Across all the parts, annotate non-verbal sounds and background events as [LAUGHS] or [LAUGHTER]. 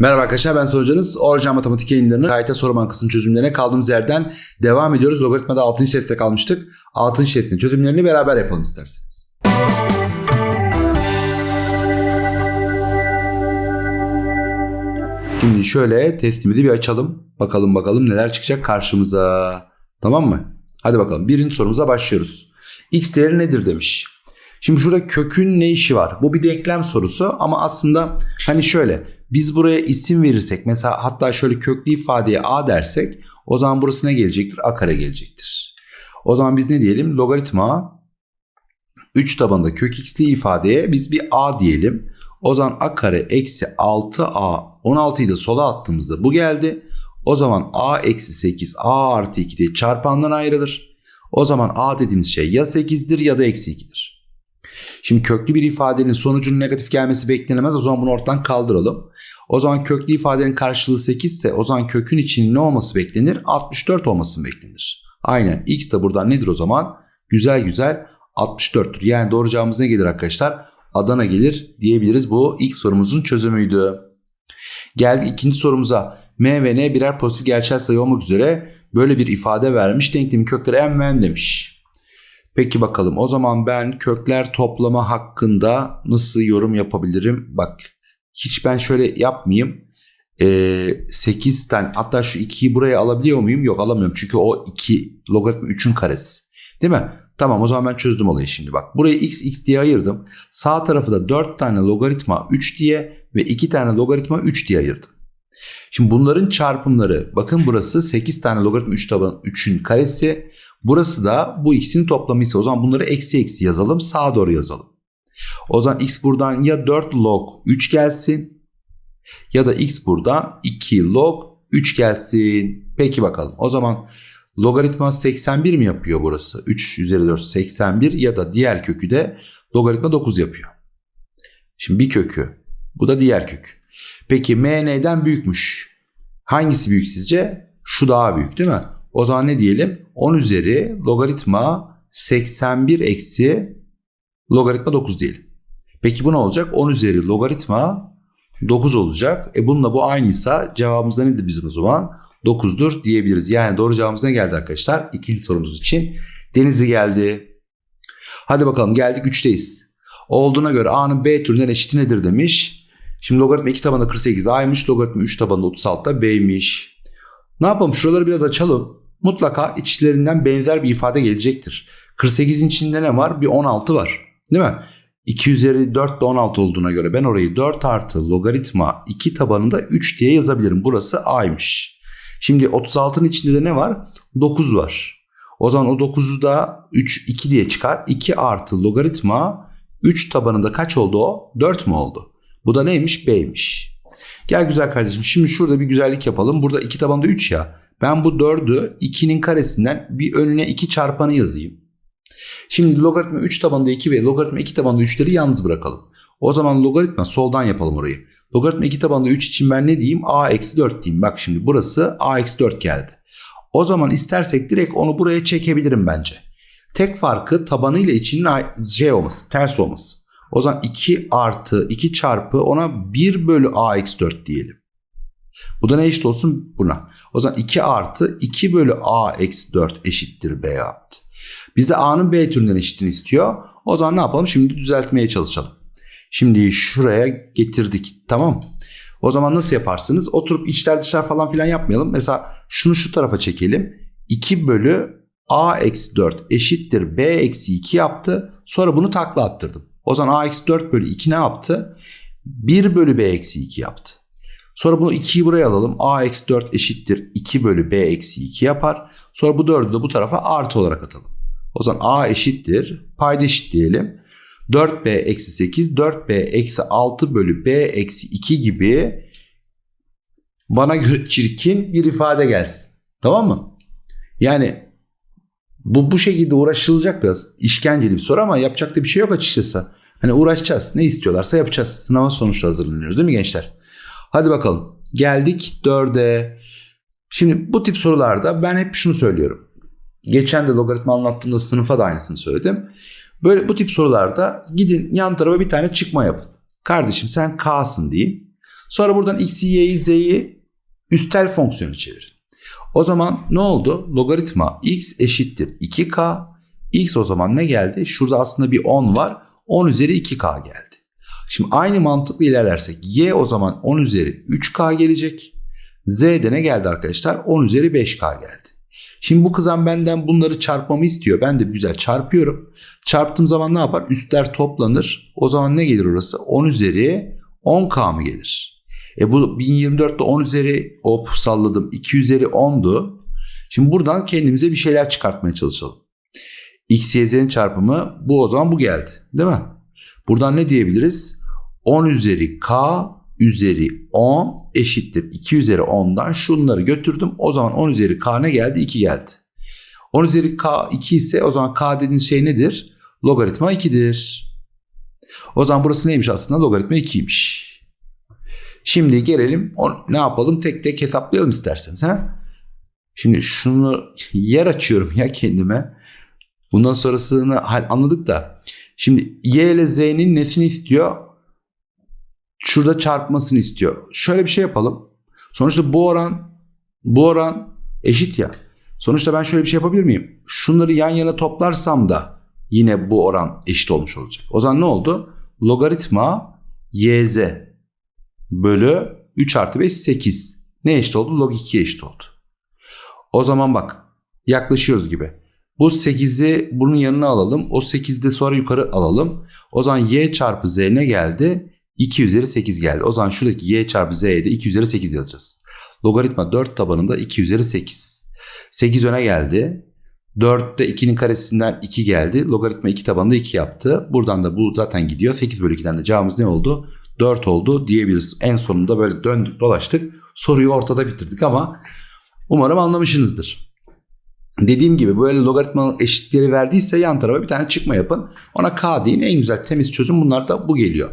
Merhaba arkadaşlar ben sorucunuz. Orijinal Matematik yayınlarının KYT soru bankasının çözümlerine kaldığımız yerden devam ediyoruz. Logaritmada 6. testte kalmıştık. 6. testin çözümlerini beraber yapalım isterseniz. Şimdi şöyle testimizi bir açalım. Bakalım bakalım neler çıkacak karşımıza. Tamam mı? Hadi bakalım. Birinci sorumuza başlıyoruz. X değeri nedir demiş. Şimdi şurada kökün ne işi var? Bu bir denklem sorusu ama aslında hani şöyle biz buraya isim verirsek mesela hatta şöyle köklü ifadeye a dersek o zaman burası ne gelecektir? a kare gelecektir. O zaman biz ne diyelim? Logaritma 3 tabanında kök x'li ifadeye biz bir a diyelim. O zaman a kare eksi 6a 16'yı da sola attığımızda bu geldi. O zaman a eksi 8 a artı 2 diye çarpandan ayrılır. O zaman a dediğimiz şey ya 8'dir ya da eksi 2'dir. Şimdi köklü bir ifadenin sonucunun negatif gelmesi beklenemez. O zaman bunu ortadan kaldıralım. O zaman köklü ifadenin karşılığı 8 ise o zaman kökün için ne olması beklenir? 64 olması beklenir. Aynen x de buradan nedir o zaman? Güzel güzel 64'tür. Yani doğru cevabımız ne gelir arkadaşlar? Adana gelir diyebiliriz. Bu ilk sorumuzun çözümüydü. Geldik ikinci sorumuza. M ve N birer pozitif gerçel sayı olmak üzere böyle bir ifade vermiş. Denklemin kökleri M ve N demiş. Peki bakalım o zaman ben kökler toplama hakkında nasıl yorum yapabilirim? Bak hiç ben şöyle yapmayayım. Ee, 8 tane hatta şu 2'yi buraya alabiliyor muyum? Yok alamıyorum çünkü o 2 logaritma 3'ün karesi. Değil mi? Tamam o zaman ben çözdüm olayı şimdi bak. Burayı x x diye ayırdım. Sağ tarafı da 4 tane logaritma 3 diye ve 2 tane logaritma 3 diye ayırdım. Şimdi bunların çarpımları bakın burası 8 tane logaritma 3 taban 3'ün karesi. Burası da bu ikisinin toplamı ise o zaman bunları eksi eksi yazalım sağa doğru yazalım. O zaman x buradan ya 4 log 3 gelsin ya da x buradan 2 log 3 gelsin. Peki bakalım o zaman logaritma 81 mi yapıyor burası? 3 üzeri 4 81 ya da diğer kökü de logaritma 9 yapıyor. Şimdi bir kökü bu da diğer kök. Peki m neyden büyükmüş? Hangisi büyük sizce? Şu daha büyük değil mi? O zaman ne diyelim? 10 üzeri logaritma 81 eksi logaritma 9 diyelim. Peki bu ne olacak? 10 üzeri logaritma 9 olacak. E bununla bu aynıysa cevabımız da nedir bizim o zaman? 9'dur diyebiliriz. Yani doğru cevabımız ne geldi arkadaşlar? İkinci sorumuz için Denizli geldi. Hadi bakalım geldik 3'teyiz. Olduğuna göre A'nın B türünden eşiti nedir demiş. Şimdi logaritma 2 tabanında 48 A'ymış. Logaritma 3 tabanında 36 da B'ymiş. Ne yapalım şuraları biraz açalım. Mutlaka içlerinden benzer bir ifade gelecektir. 48'in içinde ne var? Bir 16 var. Değil mi? 2 üzeri 4 de 16 olduğuna göre ben orayı 4 artı logaritma 2 tabanında 3 diye yazabilirim. Burası A'ymış. Şimdi 36'nın içinde de ne var? 9 var. O zaman o 9'u da 3, 2 diye çıkar. 2 artı logaritma 3 tabanında kaç oldu o? 4 mü oldu? Bu da neymiş? B'ymiş. Gel güzel kardeşim şimdi şurada bir güzellik yapalım. Burada 2 tabanında 3 ya. Ben bu 4'ü 2'nin karesinden bir önüne 2 çarpanı yazayım. Şimdi logaritma 3 tabanında 2 ve logaritma 2 tabanında 3'leri yalnız bırakalım. O zaman logaritma soldan yapalım orayı. Logaritma 2 tabanında 3 için ben ne diyeyim? a eksi 4 diyeyim. Bak şimdi burası a eksi 4 geldi. O zaman istersek direkt onu buraya çekebilirim bence. Tek farkı tabanıyla içinin c olması, ters olması. O zaman 2 artı 2 çarpı ona 1 bölü a eksi 4 diyelim. Bu da ne eşit olsun buna. O zaman 2 artı 2 bölü a eksi 4 eşittir b yaptı. Bize a'nın b türünden eşitini istiyor. O zaman ne yapalım? Şimdi düzeltmeye çalışalım. Şimdi şuraya getirdik. Tamam O zaman nasıl yaparsınız? Oturup içler dışlar falan filan yapmayalım. Mesela şunu şu tarafa çekelim. 2 bölü a eksi 4 eşittir b eksi 2 yaptı. Sonra bunu takla attırdım. O zaman a eksi 4 bölü 2 ne yaptı? 1 bölü b eksi 2 yaptı. Sonra bunu 2'yi buraya alalım. a eksi 4 eşittir 2 bölü b eksi 2 yapar. Sonra bu 4'ü de bu tarafa artı olarak atalım. O zaman a eşittir. Payda eşit diyelim. 4b eksi 8, 4b eksi 6 bölü b eksi 2 gibi bana göre çirkin bir ifade gelsin. Tamam mı? Yani bu bu şekilde uğraşılacak biraz işkenceli bir soru ama yapacak da bir şey yok açıkçası. Hani uğraşacağız. Ne istiyorlarsa yapacağız. Sınava sonuçta hazırlanıyoruz değil mi gençler? Hadi bakalım. Geldik 4'e. Şimdi bu tip sorularda ben hep şunu söylüyorum. Geçen de logaritma anlattığımda sınıfa da aynısını söyledim. Böyle bu tip sorularda gidin yan tarafa bir tane çıkma yapın. Kardeşim sen K'sın diyeyim. Sonra buradan x'i, y'yi, z'yi üstel fonksiyonu çevirin. O zaman ne oldu? Logaritma x eşittir 2k. x o zaman ne geldi? Şurada aslında bir 10 var. 10 üzeri 2k geldi. Şimdi aynı mantıkla ilerlersek y o zaman 10 üzeri 3k gelecek. Z'de ne geldi arkadaşlar? 10 üzeri 5k geldi. Şimdi bu kızan benden bunları çarpmamı istiyor. Ben de güzel çarpıyorum. Çarptığım zaman ne yapar? Üstler toplanır. O zaman ne gelir orası? 10 üzeri 10k mı gelir? E bu 1024'te 10 üzeri hop salladım. 2 üzeri 10'du. Şimdi buradan kendimize bir şeyler çıkartmaya çalışalım. X, Y, Z'nin çarpımı bu o zaman bu geldi. Değil mi? Buradan ne diyebiliriz? 10 üzeri K üzeri 10 eşittir. 2 üzeri 10'dan şunları götürdüm. O zaman 10 üzeri K ne geldi? 2 geldi. 10 üzeri K 2 ise o zaman K dediğiniz şey nedir? Logaritma 2'dir. O zaman burası neymiş aslında? Logaritma 2'ymiş. Şimdi gelelim ne yapalım tek tek hesaplayalım isterseniz. Ha? Şimdi şunu [LAUGHS] yer açıyorum ya kendime. Bundan sonrasını anladık da. Şimdi y ile z'nin nesini istiyor? Şurada çarpmasını istiyor. Şöyle bir şey yapalım. Sonuçta bu oran bu oran eşit ya. Sonuçta ben şöyle bir şey yapabilir miyim? Şunları yan yana toplarsam da yine bu oran eşit olmuş olacak. O zaman ne oldu? Logaritma yz bölü 3 artı 5 8. Ne eşit oldu? Log 2 eşit oldu. O zaman bak yaklaşıyoruz gibi. Bu 8'i bunun yanına alalım. O 8'de sonra yukarı alalım. O zaman y çarpı z ne geldi? 2 üzeri 8 geldi. O zaman şuradaki y çarpı z'ye de 2 üzeri 8 yazacağız. Logaritma 4 tabanında 2 üzeri 8. 8 öne geldi. 4'te 2'nin karesinden 2 geldi. Logaritma 2 tabanında 2 yaptı. Buradan da bu zaten gidiyor. 8 bölü 2'den de cevabımız ne oldu? 4 oldu diyebiliriz. En sonunda böyle döndük dolaştık. Soruyu ortada bitirdik ama umarım anlamışsınızdır. Dediğim gibi böyle logaritma eşitleri verdiyse yan tarafa bir tane çıkma yapın. Ona k deyin. En güzel temiz çözüm bunlar da bu geliyor.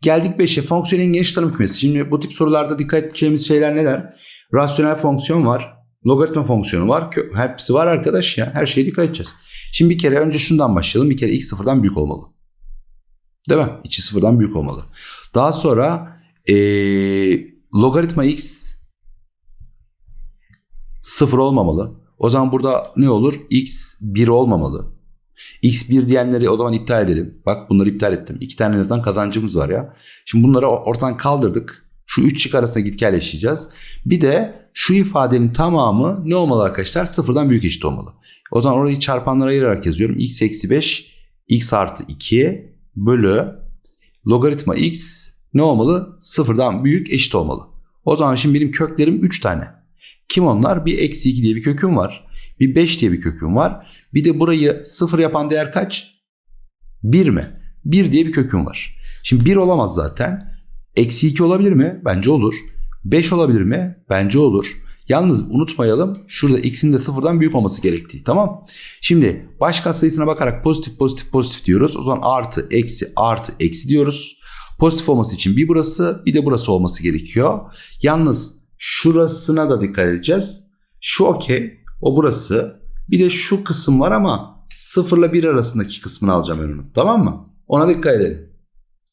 Geldik 5'e fonksiyonun geniş tanım kümesi. Şimdi bu tip sorularda dikkat edeceğimiz şeyler neler? Rasyonel fonksiyon var. Logaritma fonksiyonu var. Hepsi var arkadaş ya. Her şeye dikkat edeceğiz. Şimdi bir kere önce şundan başlayalım. Bir kere x sıfırdan büyük olmalı. Değil mi? İçi sıfırdan büyük olmalı. Daha sonra ee, logaritma x sıfır olmamalı. O zaman burada ne olur? x 1 olmamalı. X1 diyenleri o zaman iptal edelim. Bak bunları iptal ettim. İki tane neden kazancımız var ya. Şimdi bunları ortadan kaldırdık. Şu üç çık arasında git gel yaşayacağız. Bir de şu ifadenin tamamı ne olmalı arkadaşlar? Sıfırdan büyük eşit olmalı. O zaman orayı çarpanlara ayırarak yazıyorum. x eksi 5 x artı 2 bölü logaritma x ne olmalı? Sıfırdan büyük eşit olmalı. O zaman şimdi benim köklerim 3 tane. Kim onlar? Bir eksi 2 diye bir köküm var. Bir 5 diye bir köküm var. Bir de burayı sıfır yapan değer kaç? 1 mi? 1 diye bir köküm var. Şimdi 1 olamaz zaten. Eksi 2 olabilir mi? Bence olur. 5 olabilir mi? Bence olur. Yalnız unutmayalım şurada x'in de sıfırdan büyük olması gerektiği. Tamam. Şimdi baş sayısına bakarak pozitif pozitif pozitif diyoruz. O zaman artı eksi artı eksi diyoruz. Pozitif olması için bir burası bir de burası olması gerekiyor. Yalnız şurasına da dikkat edeceğiz. Şu okey. O burası. Bir de şu kısım var ama 0 ile 1 arasındaki kısmını alacağım önünü. Tamam mı? Ona dikkat edelim.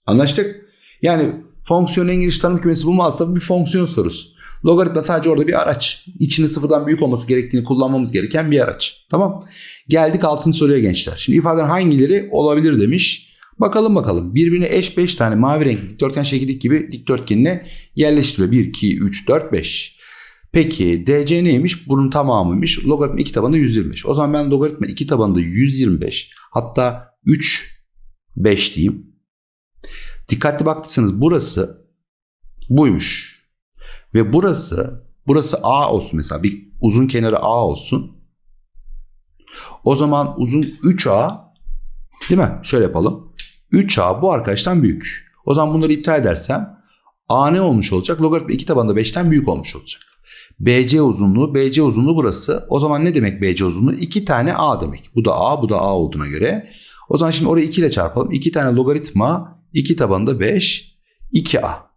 Anlaştık? Yani fonksiyon en geniş tanım kümesi bu mu aslında bir fonksiyon sorusu. Logaritma sadece orada bir araç. İçinin sıfırdan büyük olması gerektiğini kullanmamız gereken bir araç. Tamam. Geldik altın soruya gençler. Şimdi ifadenin hangileri olabilir demiş. Bakalım bakalım. Birbirine eş 5 tane mavi renkli dikdörtgen şekildeki gibi dikdörtgenine yerleştiriyor. 1, 2, 3, 4, 5. Peki DC neymiş? Bunun tamamıymış. Logaritma 2 tabanında 125. O zaman ben logaritma 2 tabanında 125 hatta 3 5 diyeyim. Dikkatli baktıysanız burası buymuş. Ve burası burası A olsun mesela bir uzun kenarı A olsun. O zaman uzun 3A değil mi? Şöyle yapalım. 3A bu arkadaştan büyük. O zaman bunları iptal edersem A ne olmuş olacak? Logaritma 2 tabanında 5'ten büyük olmuş olacak. BC uzunluğu, BC uzunluğu burası. O zaman ne demek BC uzunluğu? 2 tane A demek. Bu da A, bu da A olduğuna göre. O zaman şimdi orayı 2 ile çarpalım. 2 tane logaritma, 2 tabanında 5, 2A.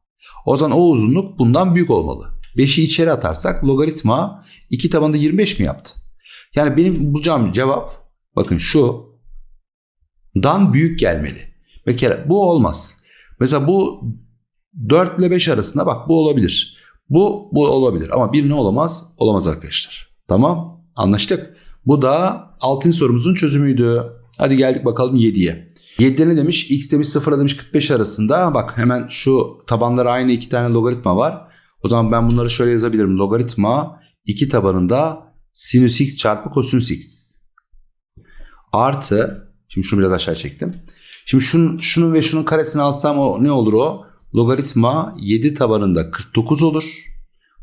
O zaman o uzunluk bundan büyük olmalı. 5'i içeri atarsak logaritma 2 tabanında 25 mi yaptı? Yani benim bulacağım cevap bakın şu dan büyük gelmeli. Bir kere bu olmaz. Mesela bu 4 ile 5 arasında bak bu olabilir. Bu bu olabilir ama bir ne olamaz? Olamaz arkadaşlar. Tamam anlaştık. Bu da 6. sorumuzun çözümüydü. Hadi geldik bakalım 7'ye. 7'de ne demiş? X demiş 0 demiş 45 arasında. Bak hemen şu tabanları aynı iki tane logaritma var. O zaman ben bunları şöyle yazabilirim. Logaritma iki tabanında sinüs x çarpı kosinüs x. Artı, şimdi şunu biraz aşağı çektim. Şimdi şunun, şunun ve şunun karesini alsam o ne olur o? Logaritma 7 tabanında 49 olur.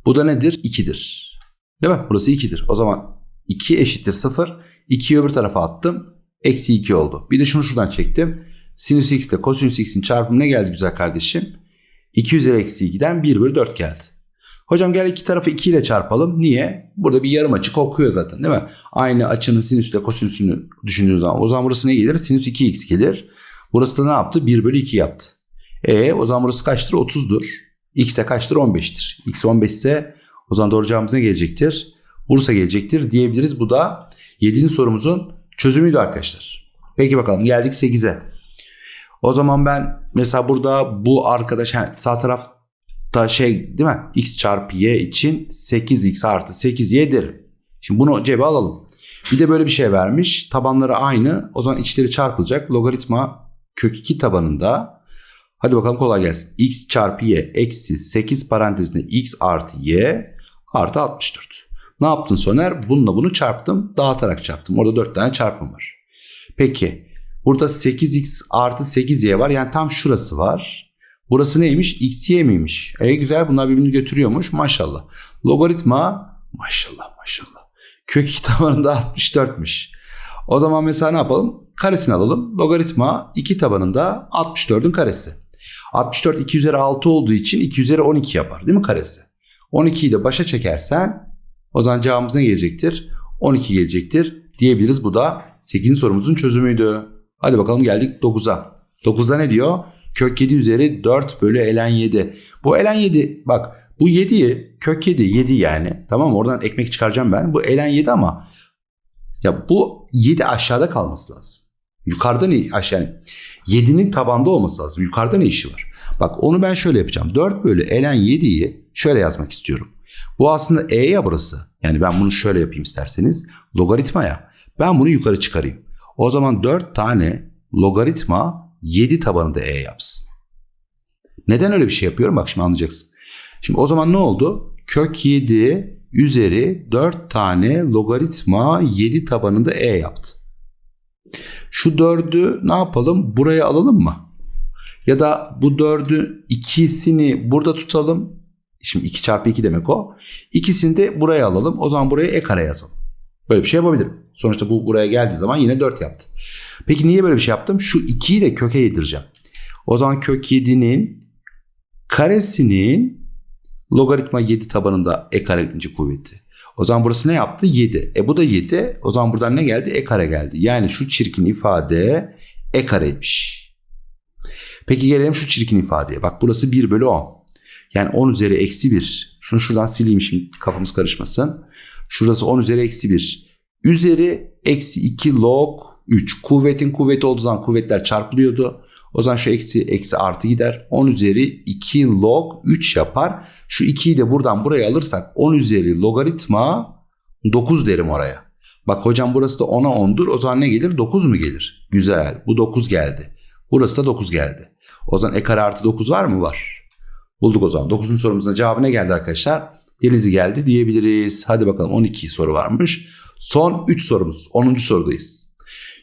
Bu da nedir? 2'dir. Değil mi? Burası 2'dir. O zaman 2 eşittir 0. 2'yi öbür tarafa attım. Eksi 2 oldu. Bir de şunu şuradan çektim. Sinüs x ile kosinüs x'in çarpımı ne geldi güzel kardeşim? 2 üzeri eksi 2'den 1 bölü 4 geldi. Hocam gel iki tarafı 2 ile çarpalım. Niye? Burada bir yarım açı kokuyor zaten değil mi? Aynı açının sinüs ile kosinüsünü düşündüğünüz zaman. O zaman burası ne gelir? Sinüs 2x gelir. Burası da ne yaptı? 1 bölü 2 yaptı. E o zaman burası kaçtır? 30'dur. X de kaçtır? 15'tir. X 15 ise o zaman doğru cevabımız ne gelecektir? Bursa gelecektir diyebiliriz. Bu da 7. sorumuzun çözümüydü arkadaşlar. Peki bakalım geldik 8'e. O zaman ben mesela burada bu arkadaş yani sağ tarafta şey değil mi? X çarpı Y için 8X artı 8Y derim. Şimdi bunu cebe alalım. Bir de böyle bir şey vermiş. Tabanları aynı. O zaman içleri çarpılacak. Logaritma kök 2 tabanında. Hadi bakalım kolay gelsin. X çarpı Y eksi 8 parantezinde X artı Y artı 64. Ne yaptın Soner? Bununla bunu çarptım. Dağıtarak çarptım. Orada 4 tane çarpım var. Peki burada 8x artı 8y var. Yani tam şurası var. Burası neymiş? xy miymiş? E güzel bunlar birbirini götürüyormuş. Maşallah. Logaritma maşallah maşallah. Kök 2 tabanında 64'müş. O zaman mesela ne yapalım? Karesini alalım. Logaritma 2 tabanında 64'ün karesi. 64 2 üzeri 6 olduğu için 2 üzeri 12 yapar değil mi karesi? 12'yi de başa çekersen o zaman cevabımız ne gelecektir? 12 gelecektir diyebiliriz. Bu da 8. sorumuzun çözümüydü. Hadi bakalım geldik 9'a. 9'da ne diyor? Kök 7 üzeri 4 bölü elen 7. Bu elen 7 bak bu 7'yi kök 7 7 yani. Tamam? Oradan ekmek çıkaracağım ben. Bu elen 7 ama ya bu 7 aşağıda kalması lazım. Yukarıda ne aşağı yani 7'nin tabanda olması lazım. Yukarıda ne işi var? Bak onu ben şöyle yapacağım. 4 bölü elen 7'yi şöyle yazmak istiyorum. Bu aslında e ya burası. Yani ben bunu şöyle yapayım isterseniz. Logaritma ya. Ben bunu yukarı çıkarayım. O zaman 4 tane logaritma 7 tabanında e yapsın. Neden öyle bir şey yapıyorum? Bak şimdi anlayacaksın. Şimdi o zaman ne oldu? Kök 7 üzeri 4 tane logaritma 7 tabanında e yaptı. Şu 4'ü ne yapalım? Buraya alalım mı? Ya da bu 4'ü ikisini burada tutalım. Şimdi 2 çarpı 2 demek o. İkisini de buraya alalım. O zaman buraya e kare yazalım. Böyle bir şey yapabilirim. Sonuçta bu buraya geldiği zaman yine 4 yaptı. Peki niye böyle bir şey yaptım? Şu 2'yi de köke yedireceğim. O zaman kök 7'nin karesinin logaritma 7 tabanında e kare ikinci kuvveti. O zaman burası ne yaptı? 7. E bu da 7. O zaman buradan ne geldi? E kare geldi. Yani şu çirkin ifade e kareymiş. Peki gelelim şu çirkin ifadeye. Bak burası 1 bölü 10. Yani 10 üzeri eksi 1. Şunu şuradan sileyim şimdi kafamız karışmasın. Şurası 10 üzeri eksi 1. Üzeri eksi 2 log 3. Kuvvetin kuvveti olduğu zaman kuvvetler çarpılıyordu. O zaman şu eksi eksi artı gider. 10 üzeri 2 log 3 yapar. Şu 2'yi de buradan buraya alırsak 10 üzeri logaritma 9 derim oraya. Bak hocam burası da 10'a 10'dur. O zaman ne gelir? 9 mu gelir? Güzel. Bu 9 geldi. Burası da 9 geldi. O zaman e kare artı 9 var mı? Var. Bulduk o zaman. 9. sorumuzun cevabı ne geldi arkadaşlar? Denizli geldi diyebiliriz. Hadi bakalım 12 soru varmış. Son 3 sorumuz. 10. sorudayız.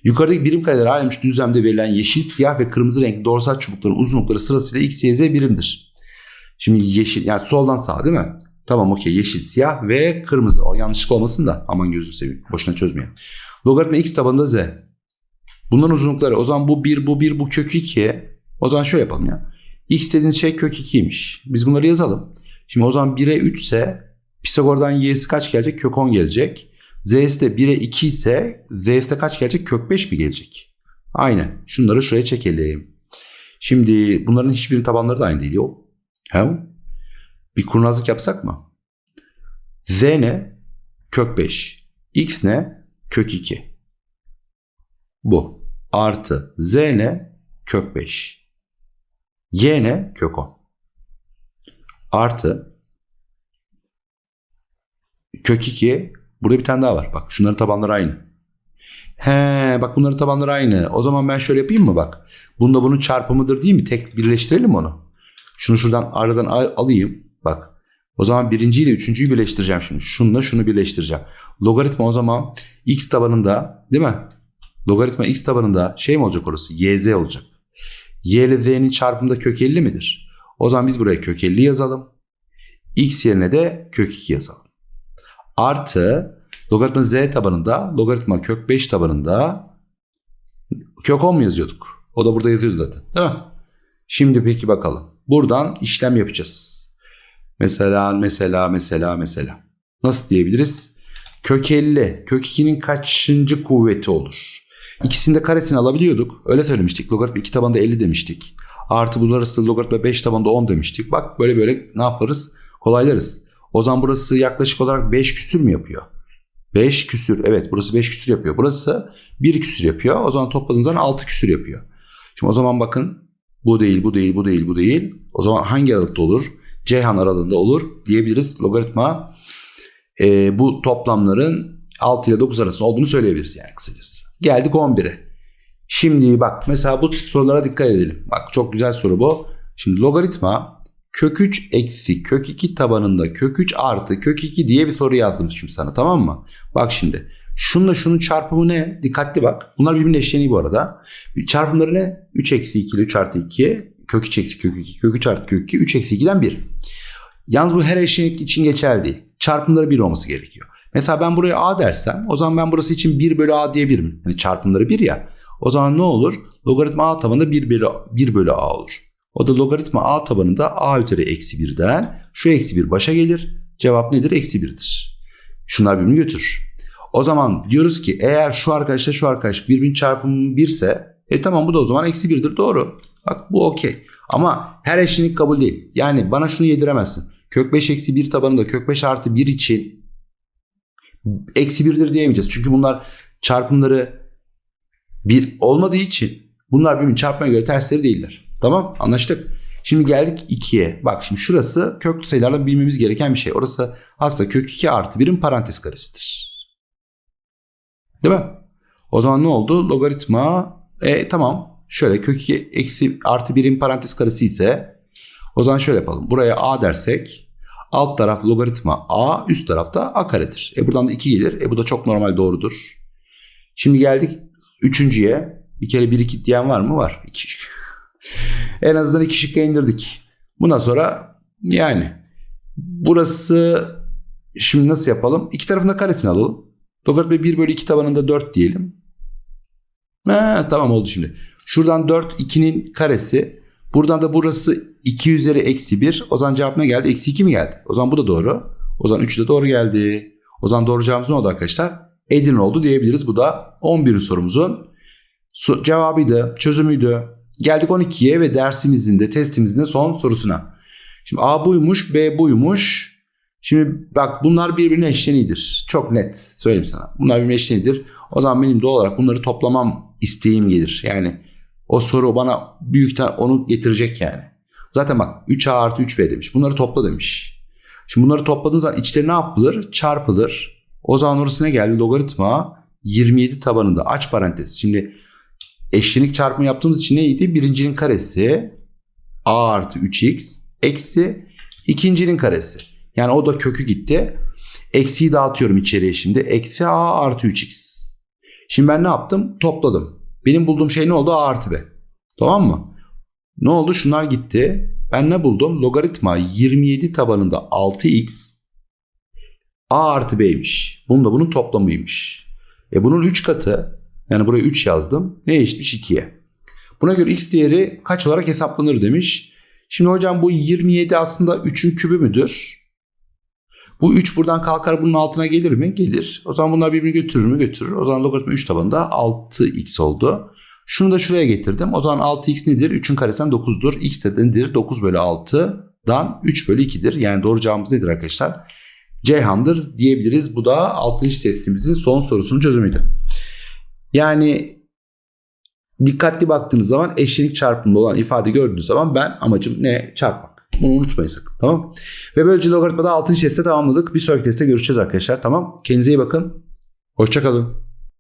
Yukarıdaki birim kareler ayrılmış düzlemde verilen yeşil, siyah ve kırmızı renkli doğrusal çubukların uzunlukları sırasıyla x, y, z birimdir. Şimdi yeşil yani soldan sağa değil mi? Tamam okey yeşil, siyah ve kırmızı. O yanlışlık olmasın da aman gözünü seveyim. Boşuna çözmeyelim. Logaritma x tabanında z. Bunların uzunlukları o zaman bu 1 bu 1 bu kök 2. O zaman şöyle yapalım ya. X dediğin şey kök 2'ymiş. Biz bunları yazalım. Şimdi o zaman 1'e 3 ise Pisagor'dan y'si kaç gelecek? Kök 10 gelecek. Z'si de 1'e 2 ise Z'si kaç gelecek? Kök 5 mi gelecek? Aynen. Şunları şuraya çekelim. Şimdi bunların hiçbirinin tabanları da aynı değil. Yok. He? Bir kurnazlık yapsak mı? Z ne? Kök 5. X ne? Kök 2. Bu. Artı Z ne? Kök 5. Y ne? Kök 10. Artı kök 2 burada bir tane daha var. Bak şunların tabanları aynı. He bak bunların tabanları aynı. O zaman ben şöyle yapayım mı bak. Bunda bunun çarpımıdır değil mi? Tek birleştirelim onu. Şunu şuradan aradan al- alayım. Bak. O zaman birinci ile üçüncüyü birleştireceğim şimdi. Şununla şunu birleştireceğim. Logaritma o zaman x tabanında değil mi? Logaritma x tabanında şey mi olacak orası? yz olacak. y ile z'nin çarpımında kök 50 midir? O zaman biz buraya kök 50 yazalım. x yerine de kök 2 yazalım. Artı logaritma z tabanında logaritma kök 5 tabanında kök 10 mu yazıyorduk? O da burada yazıyordu zaten. Değil mi? Şimdi peki bakalım. Buradan işlem yapacağız. Mesela mesela mesela mesela. Nasıl diyebiliriz? Kök 50. Kök 2'nin kaçıncı kuvveti olur? İkisinde karesini alabiliyorduk. Öyle söylemiştik. Logaritma 2 tabanında 50 demiştik. Artı bunlar arasında logaritma 5 tabanında 10 demiştik. Bak böyle böyle ne yaparız? Kolaylarız. O zaman burası yaklaşık olarak 5 küsür mü yapıyor? 5 küsür. Evet burası 5 küsür yapıyor. Burası 1 küsür yapıyor. O zaman topladığınız zaman 6 küsür yapıyor. Şimdi o zaman bakın bu değil, bu değil, bu değil, bu değil. O zaman hangi aralıkta olur? Ceyhan aralığında olur diyebiliriz. Logaritma e, bu toplamların 6 ile 9 arasında olduğunu söyleyebiliriz yani kısacası. Geldik 11'e. Şimdi bak mesela bu tip sorulara dikkat edelim. Bak çok güzel soru bu. Şimdi logaritma kök 3 eksi kök 2 tabanında kök 3 artı kök 2 diye bir soru yazdım şimdi sana tamam mı? Bak şimdi şunla şunun çarpımı ne? Dikkatli bak. Bunlar birbirinin eşleniği bu arada. Çarpımları ne? 3 eksi 2 ile 3 artı 2. Kök 3 eksi kök 2. Kök 3 artı kök 2. 3 eksi 2'den 1. Yalnız bu her eşlenik için geçerli değil. Çarpımları 1 olması gerekiyor. Mesela ben buraya a dersem o zaman ben burası için 1 bölü a diyebilirim. Yani çarpımları 1 ya. O zaman ne olur? Logaritma a tabanında 1 bölü, 1 bölü a olur. O da logaritma a tabanında a üzeri eksi 1'den şu eksi 1 başa gelir. Cevap nedir? Eksi 1'dir. Şunlar birbirini götürür. O zaman diyoruz ki eğer şu arkadaşla şu arkadaş birbirinin çarpımı 1 ise e tamam bu da o zaman eksi 1'dir doğru. Bak bu okey. Ama her eşlenik kabul değil. Yani bana şunu yediremezsin. Kök 5 eksi 1 tabanında kök 5 artı 1 için eksi 1'dir diyemeyeceğiz. Çünkü bunlar çarpımları 1 olmadığı için bunlar birbirinin çarpmaya göre tersleri değiller. Tamam anlaştık. Şimdi geldik 2'ye. Bak şimdi şurası köklü sayılarla bilmemiz gereken bir şey. Orası aslında kök 2 artı 1'in parantez karesidir. Değil mi? O zaman ne oldu? Logaritma e tamam. Şöyle kök 2 eksi artı 1'in parantez karesi ise o zaman şöyle yapalım. Buraya a dersek alt taraf logaritma a üst tarafta a karedir. E buradan da 2 gelir. E bu da çok normal doğrudur. Şimdi geldik üçüncüye. Bir kere 1 2 diyen var mı? Var. 2 en azından iki şıkka indirdik. Bundan sonra yani burası şimdi nasıl yapalım? İki tarafında karesini alalım. Logaritma 1 bölü 2 tabanında 4 diyelim. Ha, tamam oldu şimdi. Şuradan 4 2'nin karesi. Buradan da burası 2 üzeri eksi 1. O zaman cevap ne geldi? Eksi 2 mi geldi? O zaman bu da doğru. O zaman 3 de doğru geldi. O zaman doğru cevabımız ne oldu arkadaşlar? Edirne oldu diyebiliriz. Bu da 11. sorumuzun cevabıydı, çözümüydü. Geldik 12'ye ve dersimizin de testimizin de son sorusuna. Şimdi A buymuş, B buymuş. Şimdi bak bunlar birbirine eşleniğidir. Çok net söyleyeyim sana. Bunlar birbirine eşleniğidir. O zaman benim doğal olarak bunları toplamam isteğim gelir. Yani o soru bana büyükten onu getirecek yani. Zaten bak 3A artı 3B demiş. Bunları topla demiş. Şimdi bunları topladığın zaman içleri ne yapılır? Çarpılır. O zaman orası ne geldi? Logaritma 27 tabanında aç parantez. Şimdi eşlenik çarpımı yaptığımız için neydi? Birincinin karesi a artı 3x eksi ikincinin karesi. Yani o da kökü gitti. Eksiyi dağıtıyorum içeriye şimdi. Eksi a artı 3x. Şimdi ben ne yaptım? Topladım. Benim bulduğum şey ne oldu? A artı b. Tamam mı? Ne oldu? Şunlar gitti. Ben ne buldum? Logaritma 27 tabanında 6x a artı b'ymiş. Bunun da bunun toplamıymış. E bunun 3 katı yani buraya 3 yazdım. Ne eşitmiş 2'ye. Buna göre x değeri kaç olarak hesaplanır demiş. Şimdi hocam bu 27 aslında 3'ün kübü müdür? Bu 3 buradan kalkar bunun altına gelir mi? Gelir. O zaman bunlar birbirini götürür mü? Götürür. O zaman logaritma 3 tabanında 6x oldu. Şunu da şuraya getirdim. O zaman 6x nedir? 3'ün karesinden 9'dur. x de nedir? 9 bölü 6'dan 3 bölü 2'dir. Yani doğru cevabımız nedir arkadaşlar? Ceyhan'dır diyebiliriz. Bu da 6. testimizin son sorusunun çözümüydü. Yani dikkatli baktığınız zaman eşlenik çarpımında olan ifade gördüğünüz zaman ben amacım ne? Çarpmak. Bunu unutmayın sakın. Tamam. Ve böylece logaritmada 6. testte tamamladık. Bir sonraki testte görüşeceğiz arkadaşlar. Tamam. Kendinize iyi bakın. Hoşçakalın.